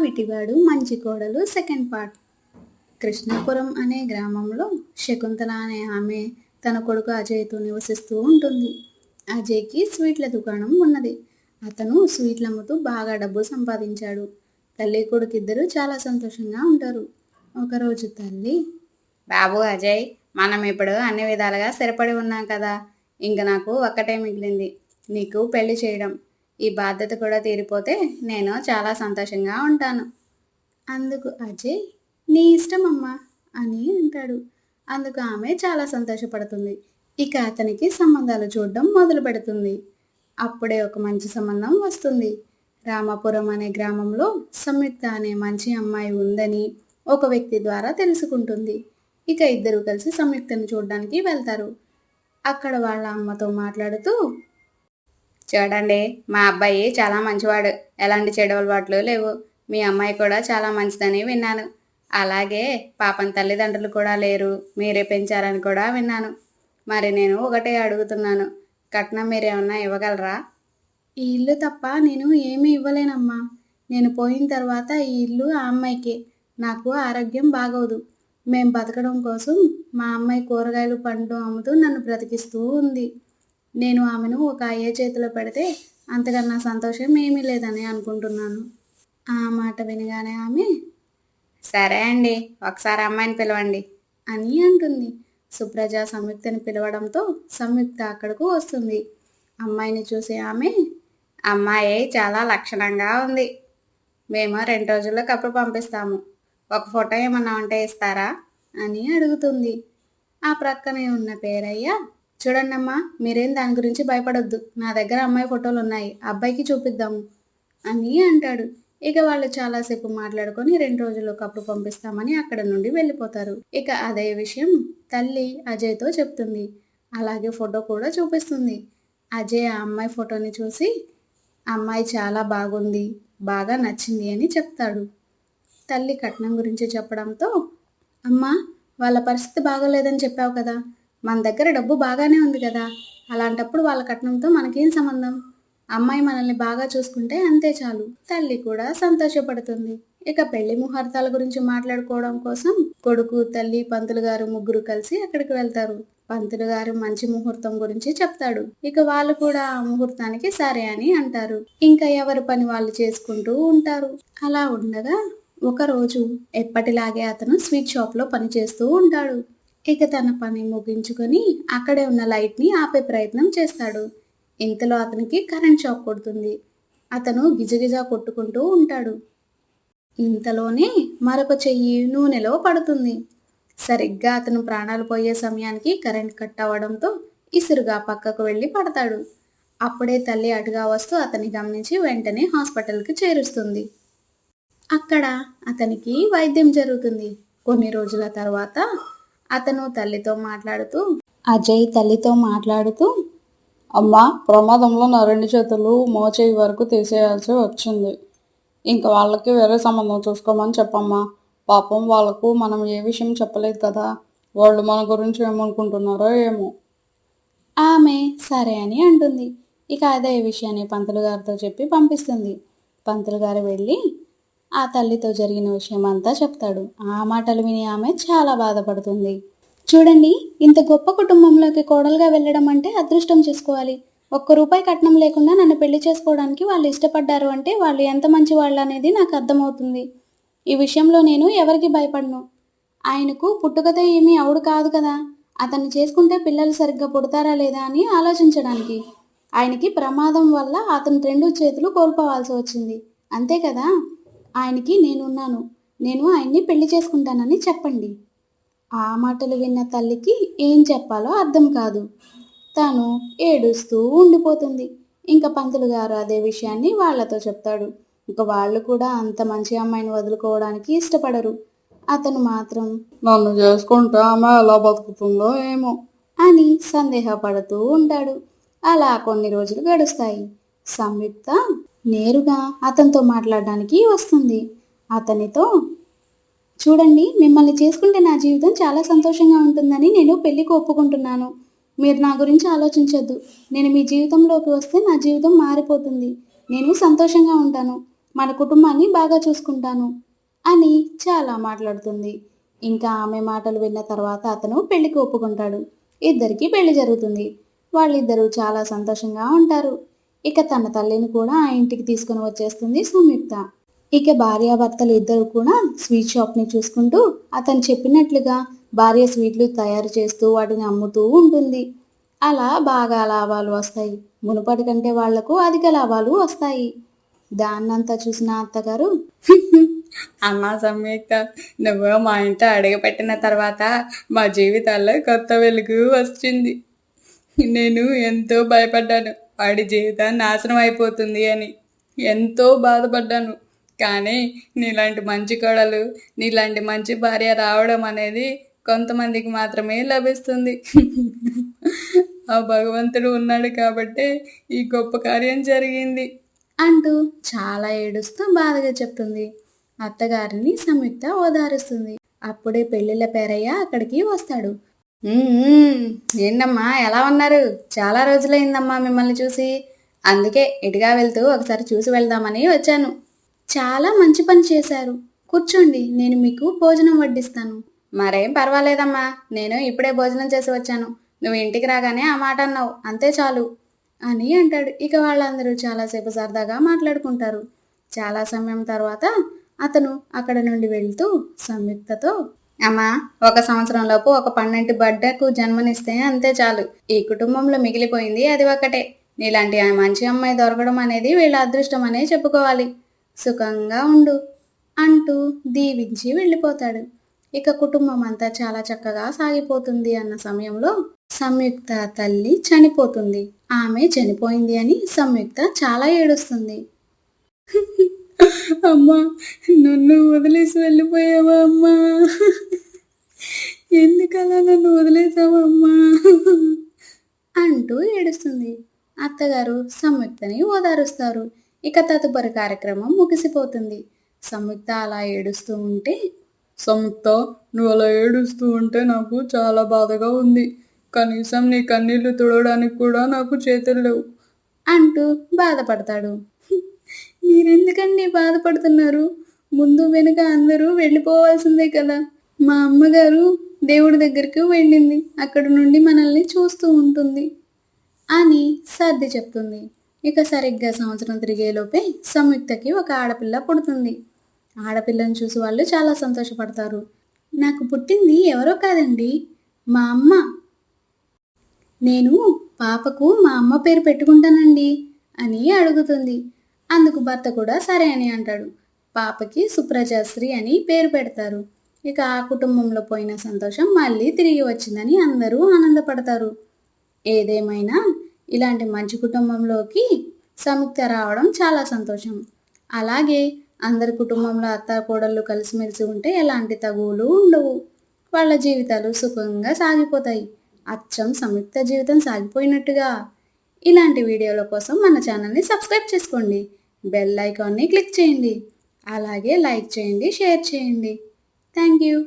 విటివాడు మంచి కోడలు second part Krishnapuram అనే గ్రామంలో శకుంతల అనే ఆమె తన కొడుకు అజయ్తో నివసిస్తూ ఉంటుంది. అజయ్కి స్వీట్ల దుకాణం ఉన్నది. అతను స్వీట్లు అమ్ముతూ బాగా డబ్బు సంపాదించాడు. తల్లి కొడుకు ఇద్దరు చాలా సంతోషంగా ఉంటారు. ఒకరోజు తల్లి బాబు అజయ్ మనం ఇప్పుడు అన్ని విధాలుగా స్థిరపడి ఉన్నాం కదా. ఇంక నాకు ఒక్కటే మిగిలింది. నీకు పెళ్ళి చేయడం. ఈ బాధ్యత కూడా తీరిపోతే నేను చాలా సంతోషంగా ఉంటాను. అందుకు అజయ్ నీ ఇష్టం అమ్మా అని అంటాడు. అందుకు ఆమె చాలా సంతోషపడుతుంది. ఇక అతనికి సంబంధాలు చూడడం మొదలు పెడుతుంది. అప్పుడే ఒక మంచి సంబంధం వస్తుంది. రామాపురం అనే గ్రామంలో సంయుక్త అనే మంచి అమ్మాయి ఉందని ఒక వ్యక్తి ద్వారా తెలుసుకుంటుంది. ఇక ఇద్దరు కలిసి సంయుక్తను చూడడానికి వెళ్తారు. అక్కడ వాళ్ళ అమ్మతో మాట్లాడుతూ చూడండి మా అబ్బాయి చాలా మంచివాడు. ఎలాంటి చెడు అలవాట్లు లేవు. మీ అమ్మాయి కూడా చాలా మంచిదని విన్నాను. అలాగే పాపం తల్లిదండ్రులు కూడా లేరు. మీరే పెంచారని కూడా విన్నాను. మరి నేను ఒకటే అడుగుతున్నాను. కట్నం మీరేమన్నా ఇవ్వగలరా? ఈ ఇల్లు తప్ప నేను ఏమీ ఇవ్వలేనమ్మా. నేను పోయిన తర్వాత ఈ ఇల్లు ఆ అమ్మాయికి. నాకు ఆరోగ్యం బాగోదు. మేం బతకడం కోసం మా అమ్మాయి కూరగాయలు పండ్లు అమ్ముతూ నన్ను బ్రతికిస్తూ ఉంది. నేను ఆమెను ఒక అయ్యే చేతిలో పెడితే అంతకన్నా సంతోషం ఏమీ లేదని అనుకుంటున్నాను. ఆ మాట వినగానే ఆమె సరే అండి ఒకసారి అమ్మాయిని పిలవండి అని అంటుంది. సుప్రజ సంయుక్తని పిలవడంతో సంయుక్త అక్కడకు వస్తుంది. అమ్మాయిని చూసి ఆమె అమ్మాయి చాలా లక్షణంగా ఉంది. మేము రెండు రోజుల్లో కప్పు పంపిస్తాము. ఒక ఫోటో ఏమన్నా ఉంటే ఇస్తారా? అని అడుగుతుంది. ఆ ప్రక్కనే ఉన్న పేరయ్య చూడండమ్మా మీరేం దాని గురించి భయపడొద్దు. నా దగ్గర అమ్మాయి ఫోటోలు ఉన్నాయి అబ్బాయికి చూపిద్దాము అని అంటాడు. ఇక వాళ్ళు చాలాసేపు మాట్లాడుకొని రెండు రోజుల్లో కప్పు పంపిస్తామని అక్కడ నుండి వెళ్ళిపోతారు. ఇక అదే విషయం తల్లి అజయ్తో చెప్తుంది. అలాగే ఫోటో కూడా చూపిస్తుంది. అజయ్ ఆ అమ్మాయి ఫోటోని చూసి అమ్మాయి చాలా బాగుంది బాగా నచ్చింది అని చెప్తాడు. తల్లి కట్నం గురించి చెప్పడంతో అమ్మా వాళ్ళ పరిస్థితి బాగోలేదని చెప్పావు కదా మన దగ్గర డబ్బు బాగానే ఉంది కదా. అలాంటప్పుడు వాళ్ళ కట్నంతో మనకేం సంబంధం? అమ్మాయి మనల్ని బాగా చూసుకుంటే అంతే చాలు. తల్లి కూడా సంతోషపడుతుంది. ఇక పెళ్ళి ముహూర్తాల గురించి మాట్లాడుకోవడం కోసం కొడుకు తల్లి పంతులు గారు ముగ్గురు కలిసి అక్కడికి వెళ్తారు. పంతులు గారు మంచి ముహూర్తం గురించి చెప్తాడు. ఇక వాళ్ళు కూడా ఆ ముహూర్తానికి సరే అని అంటారు. ఇంకా ఎవరి పని వాళ్ళు చేసుకుంటూ ఉంటారు. అలా ఉండగా ఒకరోజు ఎప్పటిలాగే అతను స్వీట్ షాప్లో పనిచేస్తూ ఉంటాడు. ఇక తన పని ముగించుకొని అక్కడే ఉన్న లైట్ని ఆపే ప్రయత్నం చేస్తాడు. ఇంతలో అతనికి కరెంట్ షాక్ కొడుతుంది. అతను గిజగిజ కొట్టుకుంటూ ఉంటాడు. ఇంతలోనే మరొక చెయ్యి నూనెలో పడుతుంది. సరిగ్గా అతను ప్రాణాలు పోయే సమయానికి కరెంట్ కట్ అవ్వడంతో ఇసురుగా పక్కకు వెళ్ళి పడతాడు. అప్పుడే తల్లి అటుగా వస్తూ అతన్ని గమనించి వెంటనే హాస్పిటల్కి చేరుస్తుంది. అక్కడ అతనికి వైద్యం జరుగుతుంది. కొన్ని రోజుల తర్వాత అతను తల్లితో మాట్లాడుతూ అజయ్ తల్లితో మాట్లాడుతూ అమ్మా ప్రమాదంలో నా రెండు చేతులు మోచేయి వరకు తీసేయాల్సి వచ్చింది. ఇంకా వాళ్ళకి వేరే సంబంధం చూసుకోమని చెప్పమ్మా. పాపం వాళ్ళకు మనం ఏ విషయం చెప్పలేదు కదా. వాళ్ళు మన గురించి ఏమనుకుంటున్నారో ఏమో. ఆమె సరే అని అంటుంది. ఇక అదే విషయాన్ని పంతులు గారితో చెప్పి పంపిస్తుంది. పంతులు గారు వెళ్ళి ఆ తల్లితో జరిగిన విషయం అంతా చెప్తాడు. ఆ మాటలు విని ఆమె చాలా బాధపడుతుంది. చూడండి ఇంత గొప్ప కుటుంబంలోకి కోడలుగా వెళ్ళడం అంటే అదృష్టం చేసుకోవాలి. ఒక్క రూపాయి కట్నం లేకుండా నన్ను పెళ్ళి చేసుకోవడానికి వాళ్ళు ఇష్టపడ్డారు అంటే వాళ్ళు ఎంత మంచి వాళ్ళు అనేది నాకు అర్థమవుతుంది. ఈ విషయంలో నేను ఎవరికి భయపడను. ఆయనకు పుట్టుకతో ఏమీ అవుడు కాదు కదా. అతన్ని చేసుకుంటే పిల్లలు సరిగ్గా పుడతారా లేదా అని ఆలోచించడానికి. ఆయనకి ప్రమాదం వల్ల అతను రెండు చేతులు కోల్పోవాల్సి వచ్చింది. అంతే కదా? ఆయనకి నేనున్నాను. నేను ఆయన్ని పెళ్ళి చేసుకుంటానని చెప్పండి. ఆ మాటలు విన్న తల్లికి ఏం చెప్పాలో అర్థం కాదు. తాను ఏడుస్తూ ఉండిపోతుంది. ఇంకా పంతులు గారు అదే విషయాన్ని వాళ్ళతో చెప్తాడు. ఇంకా వాళ్ళు కూడా అంత మంచి అమ్మాయిని వదులుకోవడానికి ఇష్టపడరు. అతను మాత్రం నన్ను చేసుకుంటే ఆమె ఎలా బతుకుతుందో ఏమో అని సందేహపడుతూ ఉంటాడు. అలా కొన్ని రోజులు గడుస్తాయి. సంయుక్త నేరుగా అతనితో మాట్లాడడానికి వస్తుంది. అతనితో చూడండి మిమ్మల్ని చేసుకుంటే నా జీవితం చాలా సంతోషంగా ఉంటుందని నేను పెళ్ళికి ఒప్పుకుంటున్నాను. మీరు నా గురించి ఆలోచించొద్దు. నేను మీ జీవితంలోకి వస్తే నా జీవితం మారిపోతుంది. నేను సంతోషంగా ఉంటాను. మన కుటుంబాన్ని బాగా చూసుకుంటాను. అని చాలా మాట్లాడుతుంది. ఇంకా ఆమె మాటలు విన్న తర్వాత అతను పెళ్ళికి ఒప్పుకుంటాడు. ఇద్దరికీ పెళ్ళి జరుగుతుంది. వాళ్ళిద్దరూ చాలా సంతోషంగా ఉంటారు. ఇక తన తల్లిని కూడా ఆ ఇంటికి తీసుకుని వచ్చేస్తుంది సంయుక్త ఇక భార్యాభర్తలు ఇద్దరు కూడా స్వీట్ షాప్ని చూసుకుంటూ అతను చెప్పినట్లుగా భార్య స్వీట్లు తయారు చేస్తూ వాటిని అమ్ముతూ ఉంటుంది. అలా బాగా లాభాలు వస్తాయి. మునుపటి కంటే వాళ్ళకు అధిక లాభాలు వస్తాయి. దాన్నంతా చూసిన అత్తగారు అమ్మా సంయుక్త నువ్వు మా ఇంట్లో అడుగుపెట్టిన తర్వాత మా జీవితాల్లో కొత్త వెలుగు వచ్చింది. నేను ఎంతో భయపడ్డాను. వాడి జీవితం నాశనం అయిపోతుంది అని ఎంతో బాధపడ్డాను. కానీ నీలాంటి మంచి కోడలు నీలాంటి మంచి భార్య రావడం అనేది కొంతమందికి మాత్రమే లభిస్తుంది. ఆ భగవంతుడు ఉన్నాడు కాబట్టే ఈ గొప్ప కార్యం జరిగింది. అంటూ చాలా ఏడుస్తూ బాధగా చెప్తుంది. అత్తగారిని సంయుక్త ఓదారుస్తుంది. అప్పుడే పెళ్ళిళ్ళ పేరయ్య అక్కడికి వస్తాడు. ఏంటమ్మా ఎలా ఉన్నారు? చాలా రోజులైందమ్మా మిమ్మల్ని చూసి. అందుకే ఇటుగా వెళ్తూ ఒకసారి చూసి వెళ్దామని వచ్చాను. చాలా మంచి పని చేశారు. కూర్చోండి నేను మీకు భోజనం వడ్డిస్తాను. మరేం పర్వాలేదమ్మా నేను ఇప్పుడే భోజనం చేసి వచ్చాను. నువ్వు ఇంటికి రాగానే ఆ మాట అన్నావు అంతే చాలు అని అంటాడు. ఇక వాళ్ళందరూ చాలాసేపు సరదాగా మాట్లాడుకుంటారు. చాలా సమయం తర్వాత అతను అక్కడ నుండి వెళ్తూ సంయుక్తతో అమ్మా ఒక సంవత్సరంలోపు ఒక పన్నెండు బడ్డకు జన్మనిస్తే అంతే చాలు. ఈ కుటుంబంలో మిగిలిపోయింది అది ఒకటే నీలాంటి ఆ మంచి అమ్మాయి దొరకడం అనేది వీళ్ళ అదృష్టం అనే చెప్పుకోవాలి. సుఖంగా ఉండు అంటూ దీవించి వెళ్ళిపోతాడు. ఇక కుటుంబం అంతా చాలా చక్కగా సాగిపోతుంది అన్న సమయంలో సంయుక్త తల్లి చనిపోతుంది. ఆమె చనిపోయింది అని సంయుక్త చాలా ఏడుస్తుంది. అమ్మా నన్ను వదిలేసి వెళ్ళిపోయావా అమ్మా? ఎందుకలా నన్ను వదిలేసావమ్మా? అంటూ ఏడుస్తుంది. అత్తగారు సంయుక్తని ఓదారుస్తారు. ఇక తదుపరి కార్యక్రమం ముగిసిపోతుంది. సంయుక్త అలా ఏడుస్తూ ఉంటే సంయుక్త నువ్వు అలా ఏడుస్తూ ఉంటే నాకు చాలా బాధగా ఉంది. కనీసం నీ కన్నీళ్ళు తుడవడానికి కూడా నాకు చేతులు లేవు. అంటూ బాధపడతాడు. మీరెందుకండి బాధపడుతున్నారు? ముందు వెనుక అందరూ వెళ్ళిపోవాల్సిందే కదా. మా అమ్మగారు దేవుడి దగ్గరికి వెళ్ళింది. అక్కడ నుండి మనల్ని చూస్తూ ఉంటుంది అని సర్ది చెప్తుంది. ఇక సరిగ్గా సంవత్సరం తిరిగేలోపే సంయుక్తకి ఒక ఆడపిల్ల పుడుతుంది. ఆడపిల్లని చూసి వాళ్ళు చాలా సంతోషపడతారు. నాకు పుట్టింది ఎవరో కాదండి మా అమ్మ. నేను పాపకు మా అమ్మ పేరు పెట్టుకుంటానండి అని అడుగుతుంది. అందుకు భర్త కూడా సరే అని అంటాడు. పాపకి సుప్రజాశ్రీ అని పేరు పెడతారు. ఇక ఆ కుటుంబంలో పోయిన సంతోషం మళ్ళీ తిరిగి వచ్చిందని అందరూ ఆనందపడతారు. ఏదేమైనా ఇలాంటి మంచి కుటుంబంలోకి సముక్త రావడం చాలా సంతోషం. అలాగే అందరి కుటుంబంలో అత్త కోడళ్ళు కలిసిమెలిసి ఉంటే ఎలాంటి తగువులు ఉండవు. వాళ్ళ జీవితాలు సుఖంగా సాగిపోతాయి. అచ్చం సంయుక్త జీవితం సాగిపోయినట్టుగా. ఇలాంటి వీడియోల కోసం మన ఛానల్ని సబ్స్క్రైబ్ చేసుకోండి. బెల్ ఐకాన్ని క్లిక్ చేయండి. అలాగే లైక్ చేయండి షేర్ చేయండి. Thank you